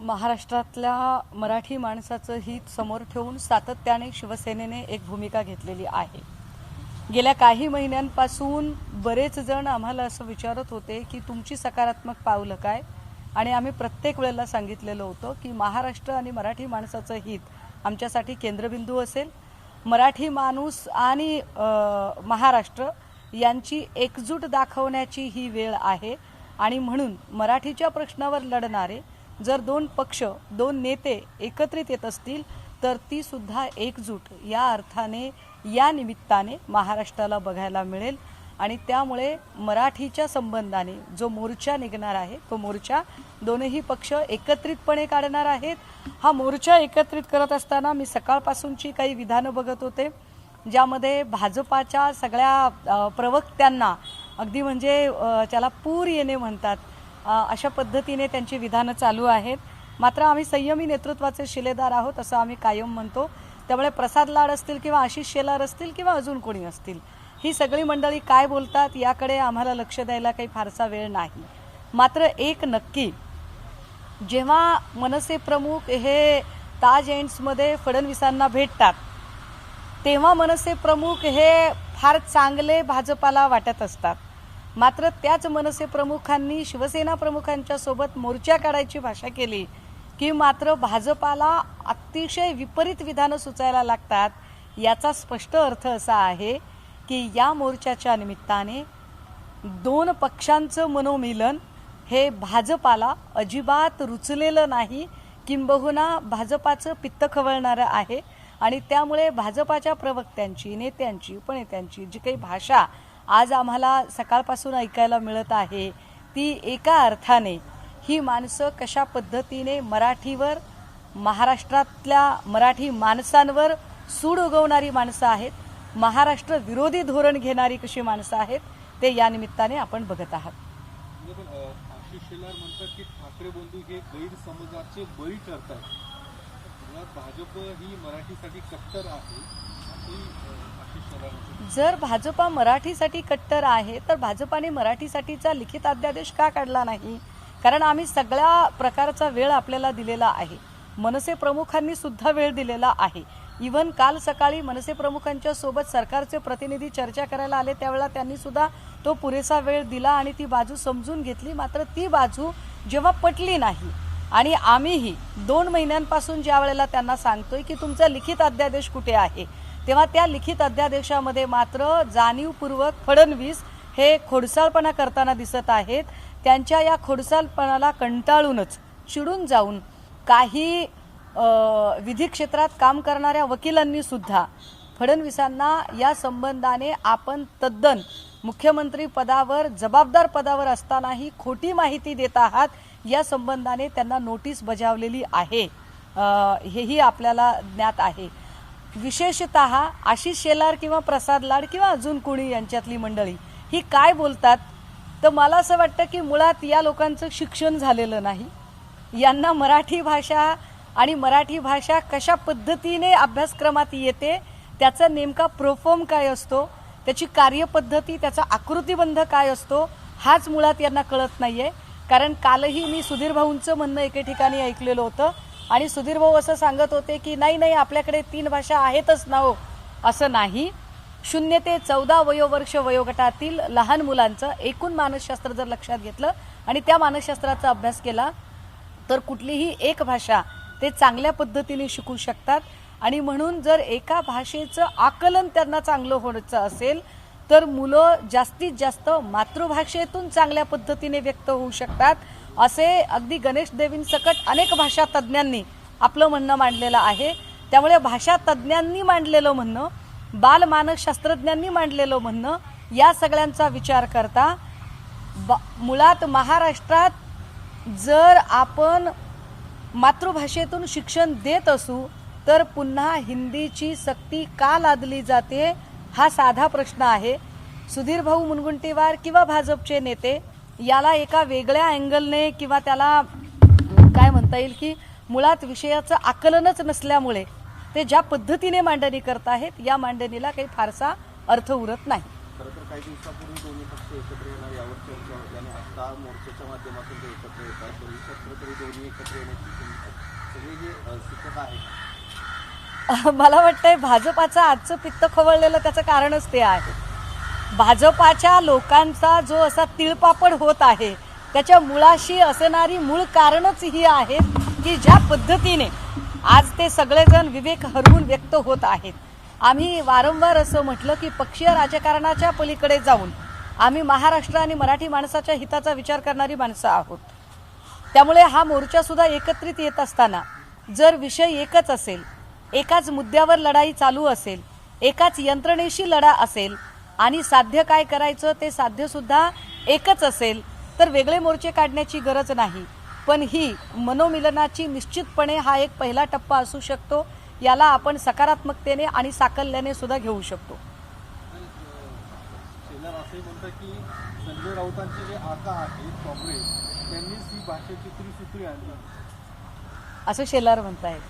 महाराष्ट्रातल्या मराठी माणसाचं हित समोर ठेवून सातत्याने शिवसेनेने एक भूमिका घेतलेली आहे. गेल्या काही महिन्यांपासून बरेच जण आम्हाला असं विचारत होते की तुमची सकारात्मक पावलं काय? आणि आम्ही प्रत्येक वेळेला सांगितलेलं होतं की महाराष्ट्र आणि मराठी माणसाचं हित आमच्यासाठी केंद्रबिंदू असेल. मराठी माणूस आणि महाराष्ट्र यांची एकजूट दाखवण्याची ही वेळ आहे. आणि म्हणून मराठीच्या प्रश्नावर लढणारे जर दोन पक्ष दोन नेते एकत्रित येत असतील तर ती सुद्धा एकजूट. या अर्थाने या निमित्ताने महाराष्ट्राला बघायला मिळेल. आणि त्यामुळे मराठीच्या संबंधाने जो मोर्चा निघणार आहे तो मोर्चा दोनही पक्ष एकत्रितपणे काढणार आहेत. हा मोर्चा एकत्रित करत असताना मी सकाळपासूनची काही विधानं बघत होते ज्यामध्ये भाजपाच्या सगळ्या प्रवक्त्यांना अगदी म्हणजे त्याला पूर येणे म्हणतात अशा पद्धतीने त्यांची विधानं चालू आहेत. मात्र आम्ही संयमी नेतृत्वाचे शिलेदार आहोत असं आम्ही कायम म्हणतो. त्यामुळे प्रसाद लाड असतील किंवा आशिष शेलार असतील किंवा अजून कोणी असतील ही सगळी मंडळी काय बोलतात याकडे आम्हाला लक्ष द्यायला काही फारसा वेळ नाही. मात्र एक नक्की जेव्हा मनसे प्रमुख हे ताज एंड्समध्ये फडणवीसांना भेटतात तेव्हा मनसे प्रमुख हे फार चांगले भाजपाला वाटत असतात. मात्र त्याच मनसे प्रमुखांनी शिवसेना प्रमुखांच्या सोबत मोर्चा काढायची भाषा केली की मात्र भाजपाला अतिशय विपरीत विधानं सुचायला लागतात याचा स्पष्ट अर्थ असा आहे की या मोर्चाच्या निमित्ताने दोन पक्षांचं मनोमिलन हे भाजपाला अजिबात रुचलेलं नाही किंबहुना भाजपाचं पित्त खवळणारं आहे आणि त्यामुळे भाजपाच्या प्रवक्त्यांची नेत्यांची उपनेत्यांची जी काही भाषा आज आम्हाला सकाळपासून ऐकायला मिळत आहे. ती एका अर्थाने ही माणसं कशा पद्धतीने मराठीवर महाराष्ट्रातल्या मराठी माणसांवर सूड उगवणारी माणसं आहेत महाराष्ट्र विरोधी धोरण घेणारी कशी माणसं आहेत ते या निमित्ताने आपण बघत आहात. म्हणजे आशिष शेलार म्हणतात की ठाकरे बंधू हे गैरसमजाचे बळी भाजप ही मराठीसाठी कट्टर आहे. जर भाजपा मराठीसाठी कट्टर आहे तर भाजपाने मराठीसाठीचा लिखित अध्यादेश का काढला नाही? कारण आम्ही सगळ्या प्रकारचा वेळ आपल्याला दिलेला आहे. मनसे प्रमुखांनी सुद्धा वेळ दिलेला आहे. इवन काल सकाळी मनसे प्रमुखांच्या सोबत सरकारचे प्रतिनिधी चर्चा करायला आले त्यावेळेला त्यांनी सुद्धा तो पुरेसा वेळ दिला आणि ती बाजू समजून घेतली. मात्र ती बाजू जेव्हा पटली नाही आणि आम्हीही दोन महिन्यांपासून ज्या वेळेला त्यांना सांगतोय की तुमचा लिखित अध्यादेश कुठे आहे तेव्हा त्या लिखित अध्यादेशामध्ये मात्र जाणीवपूर्वक फडणवीस हे खोडसाळपणा करताना दिसत आहेत. त्यांच्या या खोडसाळपणाला कंटाळूनच चिडून जाऊन काही विधी क्षेत्रात काम करणाऱ्या वकिलांनी सुद्धा फडणवीसांना या संबंधाने आपण तद्दन मुख्यमंत्री पदावर जबाबदार पदावर असतानाही खोटी माहिती देत आहात या संबंधाने त्यांना नोटीस बजावलेली आहे. हेही आपल्याला ज्ञात आहे. विशेषत आशिष शेलार किंवा प्रसाद लाड किंवा अजून कोणी यांच्यातली मंडळी ही काय बोलतात? तर मला असं वाटतं की मुळात या लोकांचं शिक्षण झालेलं नाही. यांना मराठी भाषा आणि मराठी भाषा कशा पद्धतीने अभ्यासक्रमात येते त्याचा नेमका प्रोफॉर्म काय असतो त्याची कार्यपद्धती त्याचा आकृतीबंध काय असतो हाच मुळात यांना कळत नाही आहे कारण कालही मी सुधीर भाऊंचं म्हणणं एके ठिकाणी ऐकलेलं होतं आणि सुधीर भाऊ असं सांगत होते की नाही नाही आपल्याकडे तीन भाषा आहेतच ना हो. असं नाही. शून्य ते चौदा वयोवर्ष वयोगटातील लहान मुलांचं एकूण मानसशास्त्र जर लक्षात घेतलं आणि त्या मानसशास्त्राचा अभ्यास केला तर कुठलीही एक भाषा ते चांगल्या पद्धतीने शिकू शकतात. आणि म्हणून जर एका भाषेचं आकलन त्यांना चांगलं होण्याचं असेल तर मुलं जास्तीत जास्त मातृभाषेतून चांगल्या पद्धतीने व्यक्त होऊ शकतात. असे अगदी गणेश देवींसकट अनेक भाषा तज्ज्ञांनी आपलं म्हणणं मांडलेलं आहे. त्यामुळे भाषा तज्ज्ञांनी मांडलेलं म्हणणं बालमानसशास्त्रज्ञांनी मांडलेलं म्हणणं या सगळ्यांचा विचार करता बा मुळात महाराष्ट्रात जर आपण मातृभाषेतून शिक्षण देत असू तर पुन्हा हिंदीची सक्ती का लादली जाते? हा साधा प्रश्न आहे. सुधीर भाऊ मुनगुंटीवार किंवा भाजपचे नेते याला एका वेगळ्या अँगलने किंवा त्याला काय म्हणता येईल की मुळात विषयाचं आकलनच नसल्यामुळे ते ज्या पद्धतीने मांडणी करत आहेत या मांडणीला काही फारसा अर्थ उरत नाही. खरं तर काही दिवसापूर्वी दोन्ही पक्ष एकत्र येणार यावर चर्चा होती आणि आता मोर्चाच्या माध्यमातून ते एकत्र येतात. भविष्यात कुठेतरी दोन्ही एकत्र येण्याची चिंता- सगळी जी अ, सूचना आहे मला वाटतंय भाजपाचं आजचं पित्त खवळलेलं त्याचं कारणच ते आहे. भाजपाच्या लोकांचा जो असा तिळपापड होत आहे त्याच्या मुळाशी असणारी मूळ कारणच ही आहेत की ज्या पद्धतीने आज ते सगळेजण विवेक हरवून व्यक्त होत आहेत. आम्ही वारंवार असं म्हटलं की पक्षीय राजकारणाच्या पलीकडे जाऊन आम्ही महाराष्ट्र आणि मराठी माणसाच्या हिताचा विचार करणारी माणसं आहोत. त्यामुळे हा मोर्चा सुद्धा एकत्रित येत असताना जर विषय एकच असेल एकाच मुद्द्यावर लढाई चालू असेल एकाच यंत्रणेशी लढा असेल आणि साध्य काय करायचं ते साध्य सुद्धा एकच असेल तर वेगळे मोर्चे काढण्याची गरज नाही. पण ही मनोमिलनाची निश्चितपणे हा एक पहिला टप्पा असू शकतो याला आपण सकारात्मकतेने आणि साकल्याने सुद्धा घेऊ शकतो. की संजय राऊतांचे जे आका आहेत काँग्रेस त्यांनीच ही भाषेची त्रिसूत्री आणली. असं शेलार म्हणतायत.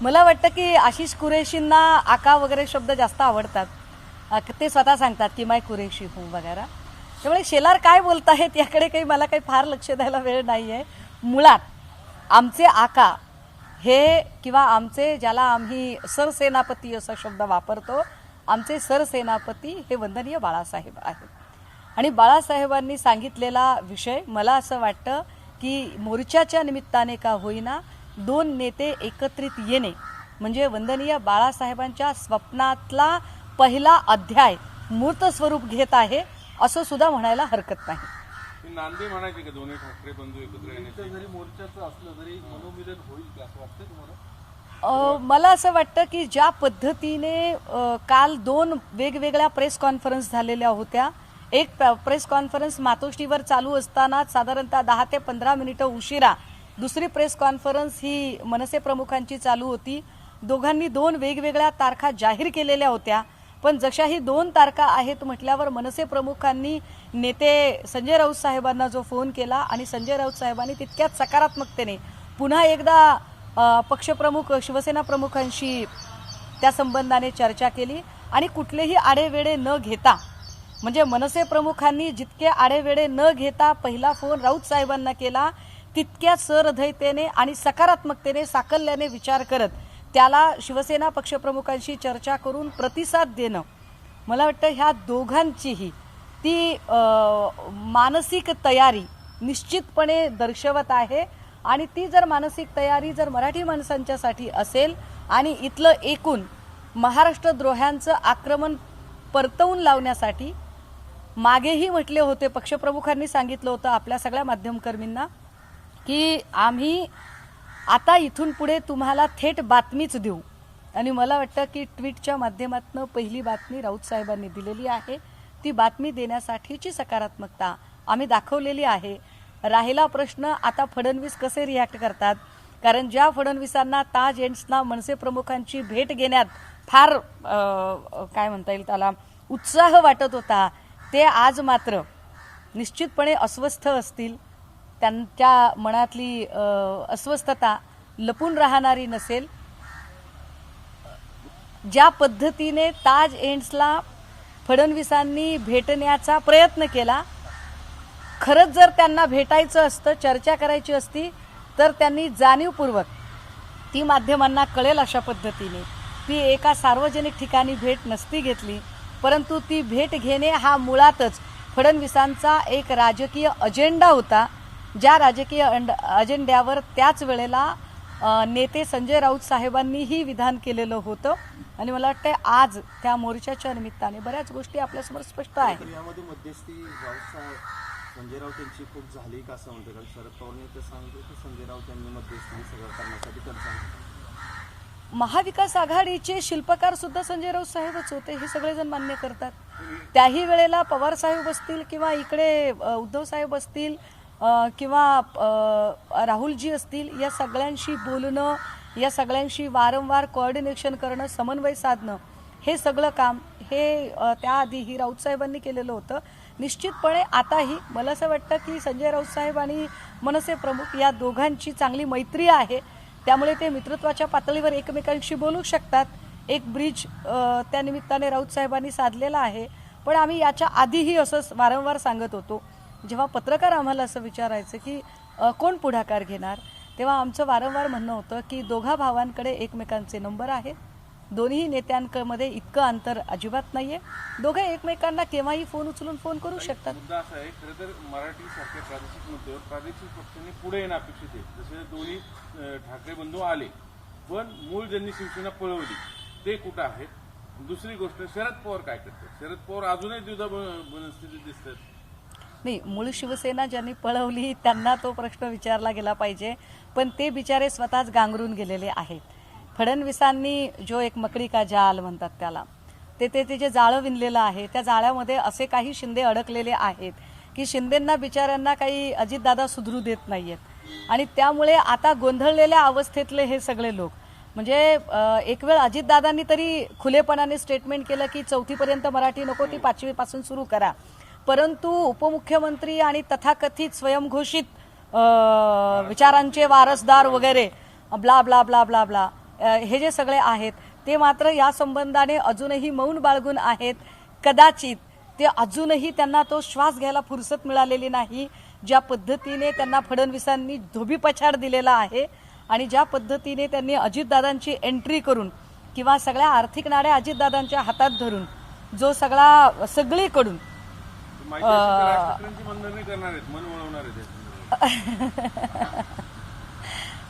मला वाटतं की आशिष कुरेशींना आका वगैरे शब्द जास्त आवडतात. ते स्वतः सांगतात की माय कुरेशी हूं वगैरे. त्यामुळे शेलार काय बोलत आहेत याकडे काही मला काही फार लक्ष द्यायला वेळ नाही आहे मुळात आमचे आका हे किंवा आमचे ज्याला आम्ही सरसेनापती असा शब्द वापरतो आमचे सरसेनापती हे वंदनीय बाळासाहेब आहेत. आणि बाळासाहेबांनी सांगितलेला विषय मला असं वाटतं की मोर्चाच्या निमित्ताने का होईना दोन नेते एकत्रित येणे म्हणजे वंदनीय बाळासाहेबांच्या स्वप्नातला पहिला अध्याय मूर्त स्वरूप घेत आहे असं सुद्धा म्हणायला हरकत नाही. नांदे म्हणायचे का दोन्ही ठाकरे बंधू एकत्र येण्याचं. जरी मोर्चाचं असलं तरी मनोमिलन होईल का असं वाटतं तुम्हाला? अ, मला असं वाटतं की ज्या पद्धतीने काल दोन वेगवेगळ्या प्रेस कॉन्फरन्स झालेल्या होत्या. एक प्रेस कॉन्फरन्स मातोश्रीवर चालू असताना साधारणतः दहा ते पंधरा मिनिटं उशिरा दुसरी प्रेस कॉन्फरन्स ही मनसे प्रमुखांची चालू होती. दोघांनी दोन वेगवेगळ्या तारखा जाहीर केलेल्या होत्या. पण जशाही दोन तारखा आहेत म्हटल्यावर मनसे प्रमुखांनी नेते संजय राऊत साहेबांना जो फोन केला आणि संजय राऊत साहेबांनी तितक्याच सकारात्मकतेने पुन्हा एकदा पक्षप्रमुख शिवसेना प्रमुखांशी त्या संबंधाने चर्चा केली आणि कुठलेही आडेवेडे न घेता म्हणजे मनसे प्रमुखांनी जितके आडेवेडे न घेता पहिला फोन राऊत साहेबांना केला तितक्या सहृदयतेने आणि सकारात्मकतेने साकल्याने विचार करत त्याला शिवसेना पक्षप्रमुखांशी चर्चा करून प्रतिसाद देणं. मला वाटतं ह्या दोघांचीही ती मानसिक तयारी निश्चितपणे दर्शवत आहे. आणि ती जर मानसिक तयारी जर मराठी माणसांच्यासाठी असेल आणि इथलं एकूण महाराष्ट्र द्रोह्यांचं आक्रमण परतवून लावण्यासाठी मागेही म्हटले होते पक्षप्रमुखांनी सांगितलं होतं आपल्या सगळ्या माध्यमकर्मींना की आम्ही आता इथून पुढे तुम्हाला थेट बातमीच देऊ. आणि मला वाटतं की ट्विटच्या माध्यमातून पहिली बातमी राऊत साहेबांनी दिलेली आहे. ती बातमी देण्यासाठीची सकारात्मकता आम्ही दाखवलेली आहे. राहिला प्रश्न आता फडणवीस कसे रिॲक्ट करतात? कारण ज्या फडणवीसांना ताज एंड्सना मनसे प्रमुखांची भेट घेण्यात फार काय म्हणता येईल त्याला उत्साह वाटत होता ते आज मात्र निश्चितपणे अस्वस्थ असतील. त्यांच्या मनातली अस्वस्थता लपून राहणारी नसेल. ज्या पद्धतीने ताज एंड्सला फडणवीसांनी भेटण्याचा प्रयत्न केला खरंच जर त्यांना भेटायचं असतं चर्चा करायची असती तर त्यांनी जाणीवपूर्वक ती माध्यमांना कळेल अशा पद्धतीने. ती एका सार्वजनिक ठिकाणी भेट नसती घेतली परंतु ती भेट घेणे हा मुळातच फडणवीसांचा एक राजकीय अजेंडा होता. ज्या राजकीय अंड अजेंड्यावर त्याच वेळेला नेते संजय राऊत साहेबांनीही विधान केलेलं होतं. आणि मला वाटतं आज त्या मोर्चाच्या निमित्ताने बऱ्याच गोष्टी आपल्यासमोर स्पष्ट आहेत. संजय राऊत यांची खूप झाली का असं म्हणतं कारण शरद पवारने तर सांगितलं की संजय राऊत यांनी मध्यस्थी सगळं करण्यासाठी त्यांचा महाविकास आघाडीचे शिल्पकार सुद्धा संजय राऊत साहेबच होते हे सगळेजण मान्य करतात. त्याही वेळेला पवार साहेब असतील किंवा इकडे उद्धव साहेब असतील किंवा राहुलजी असतील या सगळ्यांशी बोलणं या सगळ्यांशी वारंवार कोऑर्डिनेशन करणं समन्वय साधणं हे सगळं काम हे त्याआधीही राऊत साहेबांनी केलेलं होतं. निश्चितपणे आताही मला असं वाटतं की संजय राऊत साहेब आणि मनसे प्रमुख या दोघांची चांगली मैत्री आहे. त्यामुळे ते मित्रत्वाच्या पातळीवर एकमेकांशी बोलू शकतात. एक ब्रिज त्यानिमित्ताने त्या निमित्ताने राऊत साहेबांनी साधलेला आहे. पण आम्ही याच्या आधीही असं वारंवार सांगत होतो. जेव्हा पत्रकार आम्हाला असं विचारायचं की कोण पुढाकार घेणार? तेव्हा आमचं वारंवार म्हणणं होतं की दोघा भावांकडे एकमेकांचे नंबर आहेत. दोन्ही नेत्यांमध्ये इतकं अंतर अजिबात नाहीये. दोघे एकमेकांना केव्हाही फोन उचलून फोन करू शकतात. मुद्दा असा आहे खरं तर मराठी सारख्या प्रादेशिक मुद्द्यावर प्रादेशिक पक्षांनी पुढे येणं अपेक्षित आहे. जसे दोन्ही ठाकरे बंधू आले पण मूळ ज्यांनी शिवसेना पळवली ते कुठं आहेत? दुसरी गोष्ट शरद पवार काय करतात? शरद पवार अजूनही द्विधा मनस्थितीत दिसतात. नाही मूळ शिवसेना ज्यांनी पळवली त्यांना तो प्रश्न विचारला गेला पाहिजे. पण ते बिचारे स्वतःच गांगरून गेलेले आहेत. फडणवीसांनी जो एक मकडी का जाल म्हणतात त्याला ते ते ते जे जाळं विणलेलं आहे त्या जाळ्यामध्ये असे काही शिंदे अडकलेले आहेत की शिंदेंना बिचाऱ्यांना काही अजितदादा सुधरू देत नाहीयेत. आणि त्यामुळे आता गोंधळलेल्या अवस्थेतले हे सगळे लोक. म्हणजे एक वेळ अजितदादांनी तरी खुलेपणाने स्टेटमेंट केलं की चौथीपर्यंत मराठी नको ती पाचवीपासून सुरू करा. परंतु उपमुख्यमंत्री आणि तथाकथित स्वयंघोषित विचारांचे वारसदार वगैरे blah blah blah blah blah हे जे सगळे आहेत ते मात्र या संबंधाने अजूनही मौन बाळगून आहेत. कदाचित ते अजूनही त्यांना तो श्वास घ्यायला फुरसत मिळालेली नाही ज्या पद्धतीने त्यांना फडणवीसांनी धोबीपछाड दिलेला आहे आणि ज्या पद्धतीने त्यांनी अजितदादांची एंट्री करून किंवा सगळ्या आर्थिक नाड्या अजितदादांच्या हातात धरून जो सगळा सगळीकडून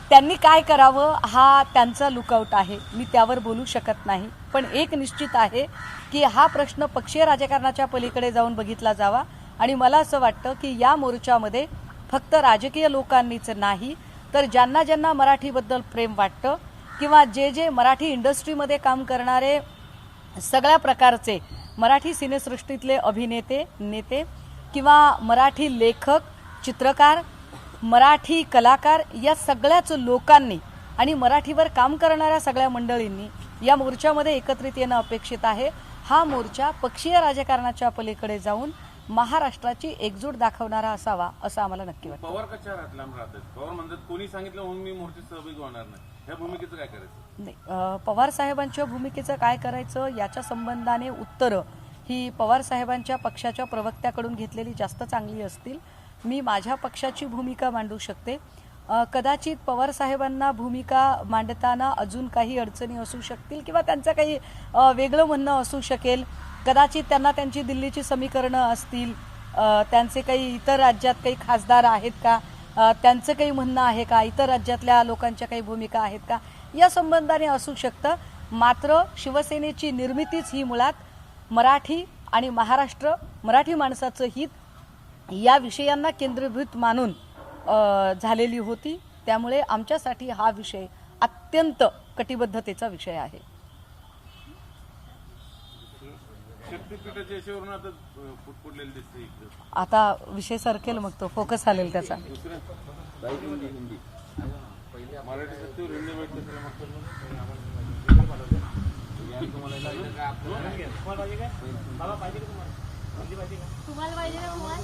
त्यांनी काय करावं हा त्यांचा लुकआउट आहे. मी त्यावर बोलू शकत नाही. पण एक निश्चित आहे की हा प्रश्न पक्षीय राजकारणाच्या पलीकडे जाऊन बघितला जावा. आणि मला असं वाटतं की या मोर्चामध्ये फक्त राजकीय लोकांनीच नाही तर ज्यांना ज्यांना मराठीबद्दल प्रेम वाटतं किंवा जे जे मराठी इंडस्ट्रीमध्ये काम करणारे सगळ्या प्रकारचे मराठी सिनेसृष्टीतले अभिनेते नेते किंवा मराठी लेखक चित्रकार मराठी कलाकार या सगळ्याच लोकांनी आणि मराठीवर काम करणाऱ्या सगळ्या मंडळींनी या मोर्चामध्ये एकत्रित येणं अपेक्षित आहे. हा मोर्चा पक्षीय राजकारणाच्या पलीकडे जाऊन महाराष्ट्राची एकजूट दाखवणारा असावा असं आम्हाला नक्की वाटतं. पवार कशा पवार म्हणतात कोणी सांगितलं म्हणून मी मोर्चात सहभागी होणार नाही. नाही पवार साहेबांच्या भूमिकेचं काय करायचं याच्या संबंधाने उत्तरं ही पवार साहेबांच्या पक्षाच्या प्रवक्त्याकडून घेतलेली जास्त चांगली असतील. मी माझ्या पक्षाची भूमिका मांडू शकते. कदाचित पवार साहेबांना भूमिका मांडताना अजून काही अडचणी असू शकतील किंवा त्यांचं काही वेगळं म्हणणं असू शकेल. कदाचित त्यांना त्यांची दिल्लीची समीकरणं असतील. त्यांचे काही इतर राज्यात काही खासदार आहेत का? त्यांचं काही म्हणणं आहे का? इतर राज्यातल्या लोकांच्या काही भूमिका आहेत का? या संबंधाने असू शकतं. मात्र शिवसेनेची निर्मितीच ही मुळात मराठी आणि महाराष्ट्र मराठी माणसाचं हित या विषयांना केंद्रीभूत मानून झालेली होती. त्यामुळे आमच्यासाठी हा विषय अत्यंत कटिबद्धतेचा विषय आहे. शक्तीपीठाच्या याच्यावरून आता दिसतं इकडं. आता विषय सरकेल मग तो फोकस आलेल त्याचा. दुसरं? हिंदी हिंदी मराठी सत्तेवर हिंदी वाईट तुम्हाला पाहिजे का मोबाईल?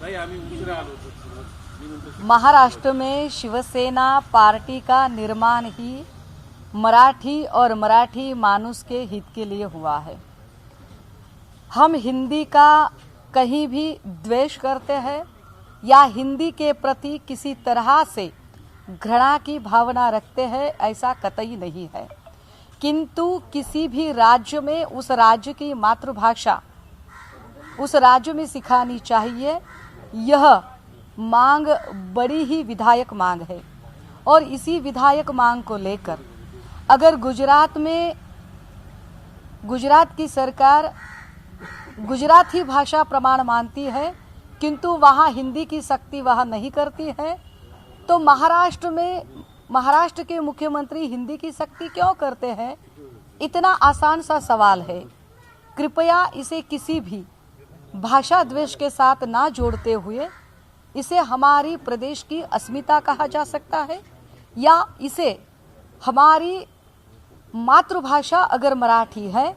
नाही आम्ही उशिरा आलो होतो. महाराष्ट्र में शिवसेना पार्टी का निर्माण ही मराठी और मराठी मानुस के हित के लिए हुआ है। हम हिंदी का कहीं भी द्वेष करते हैं या हिंदी के प्रति किसी तरह से घृणा की भावना रखते हैं, ऐसा कतई नहीं है। किंतु किसी भी राज्य में उस राज्य की मातृभाषा, उस राज्य में सिखानी चाहिए, यह मांग बड़ी ही विधायक मांग है। और इसी विधायक मांग को लेकर अगर गुजरात में गुजरात की सरकार गुजराती भाषा प्रमाण मानती है, किंतु वहाँ हिंदी की शक्ति वहाँ नहीं करती है तो महाराष्ट्र में महाराष्ट्र के मुख्यमंत्री हिंदी की शक्ति क्यों करते हैं? इतना आसान सा सवाल है। कृपया इसे किसी भी भाषा द्वेष के साथ ना जोड़ते हुए इसे हमारी प्रदेश की अस्मिता कहा जा सकता है, या इसे हमारी मातृभाषा अगर मराठी है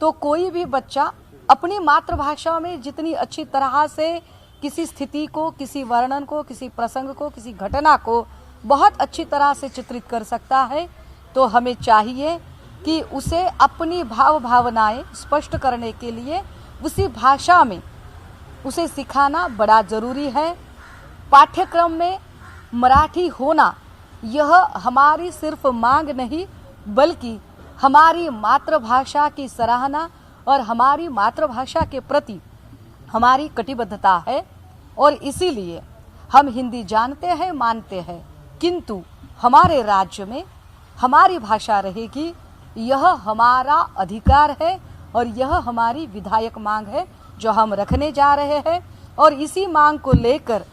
तो कोई भी बच्चा अपनी मातृभाषा में जितनी अच्छी तरह से किसी स्थिति को, किसी वर्णन को, किसी प्रसंग को, किसी घटना को बहुत अच्छी तरह से चित्रित कर सकता है तो हमें चाहिए कि उसे अपनी भाव भावनाएँ स्पष्ट करने के लिए उसी भाषा में उसे सिखाना बड़ा ज़रूरी है। पाठ्यक्रम में मराठी होना, यह हमारी सिर्फ़ मांग नहीं, बल्कि हमारी मातृभाषा की सराहना और हमारी मातृभाषा के प्रति हमारी कटिबद्धता है और इसीलिए हम हिंदी जानते हैं, मानते हैं। किंतु हमारे राज्य में हमारी भाषा रहेगी, यह हमारा अधिकार है और यह हमारी विधायक मांग है। जो हम रखने जा रहे हैं और इसी मांग को लेकर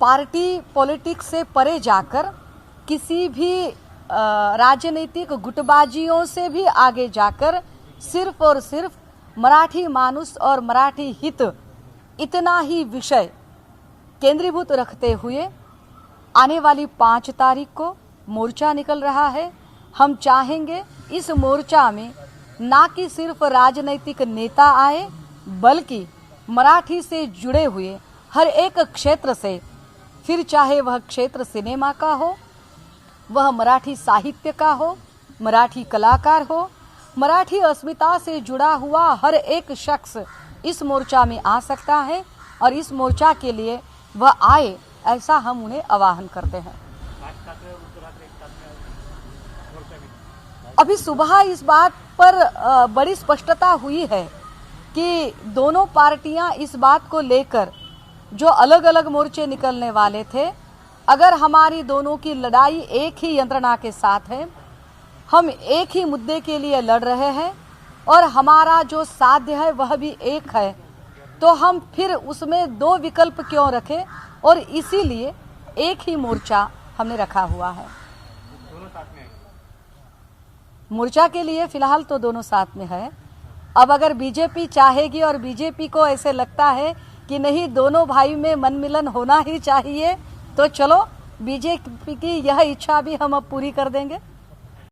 पार्टी पॉलिटिक्स से परे जाकर किसी भी राजनीतिक गुटबाजियों से भी आगे जाकर सिर्फ़ और सिर्फ़ मराठी मानुस और मराठी हित इतना ही विषय केंद्रीभूत रखते हुए आने वाली पाँच तारीख को मोर्चा निकल रहा है। हम चाहेंगे इस मोर्चा में ना कि सिर्फ़ राजनीतिक नेता आए, बल्कि मराठी से जुड़े हुए हर एक क्षेत्र से, फिर चाहे वह क्षेत्र सिनेमा का हो, वह मराठी साहित्य का हो, मराठी कलाकार हो, मराठी अस्मिता से जुड़ा हुआ हर एक शख्स इस मोर्चा में आ सकता है और इस मोर्चा के लिए वह आए, ऐसा हम उन्हें आवाहन करते हैं। अभी सुबह इस बात पर बड़ी स्पष्टता हुई है कि दोनों पार्टियाँ इस बात को लेकर जो अलग अलग मोर्चे निकलने वाले थे, अगर हमारी दोनों की लड़ाई एक ही यंत्रणा के साथ है, हम एक ही मुद्दे के लिए लड़ रहे हैं और हमारा जो साध्य है वह भी एक है तो हम फिर उसमें दो विकल्प क्यों रखें और इसीलिए एक ही मोर्चा हमने रखा हुआ है। मोर्चा के लिए फ़िलहाल तो दोनों साथ में है। अब अगर बीजेपी चाहेगी और बीजेपी को ऐसे लगता है कि नहीं, दोनों भाई में मन मिलन होना ही चाहिए तो चलो, बीजेपी की यह इच्छा भी हम अब पूरी कर देंगे।